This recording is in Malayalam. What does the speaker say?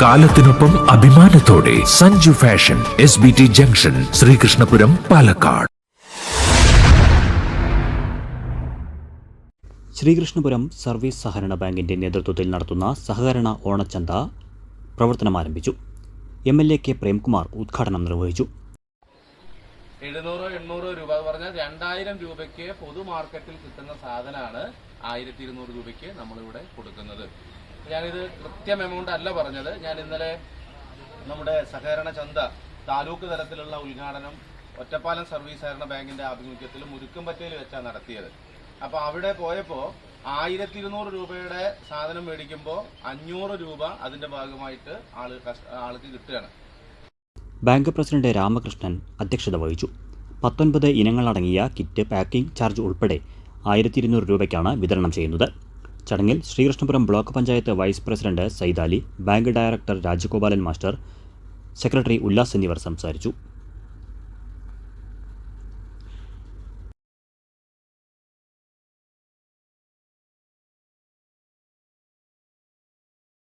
കാലത്തിനൊപ്പം അഭിമാനത്തോടെ Sanju fashion S B T junction Sreekrishnapuram Palakkad. Sreekrishnapuram service സഹകരണ ബാങ്കിന്റെ നേതൃത്വത്തിൽ നടത്തുന്ന സഹകരണ ഓണച്ചന്ത പ്രവർത്തനം ആരംഭിച്ചു. M L A K Premkumar ഉദ്ഘാടനം നിർവഹിച്ചു. എഴുന്നൂറോ എണ്ണൂറോ രൂപ എന്ന് പറഞ്ഞാൽ രണ്ടായിരം രൂപയ്ക്ക് പൊതു മാർക്കറ്റിൽ കിട്ടുന്ന സാധനമാണ് ആയിരത്തി ഇരുന്നൂറ് രൂപയ്ക്ക് നമ്മളിവിടെ കൊടുക്കുന്നത്. ഞാനിത് കൃത്യം എമൗണ്ട് അല്ല പറഞ്ഞത്. ഞാൻ ഇന്നലെ നമ്മുടെ സഹകരണ ചന്ത താലൂക്ക് തലത്തിലുള്ള ഉദ്ഘാടനം ഒറ്റപ്പാലം സർവീസ് സഹകരണ ബാങ്കിന്റെ ആഭിമുഖ്യത്തിൽ മുരുക്കുംപറ്റയിൽ വെച്ചാണ് നടത്തിയത്. അപ്പോൾ അവിടെ പോയപ്പോൾ ആയിരത്തി ഇരുന്നൂറ് രൂപയുടെ സാധനം മേടിക്കുമ്പോൾ അഞ്ഞൂറ് രൂപ അതിന്റെ ഭാഗമായിട്ട് ആൾ ആൾക്ക് കിട്ടുകയാണ്. ബാങ്ക് പ്രസിഡന്റ് രാമകൃഷ്ണൻ അധ്യക്ഷത വഹിച്ചു. പത്തൊൻപത് ഇനങ്ങളടങ്ങിയ കിറ്റ് പാക്കിംഗ് ചാർജ് ഉൾപ്പെടെ ആയിരത്തി ഇരുന്നൂറ് രൂപയ്ക്കാണ് വിതരണം ചെയ്യുന്നത്. ചടങ്ങിൽ Sreekrishnapuram block panchayat vice president Saidali bank director Rajagopalan master secretary Ullas എന്നിവർ സംസാരിച്ചു.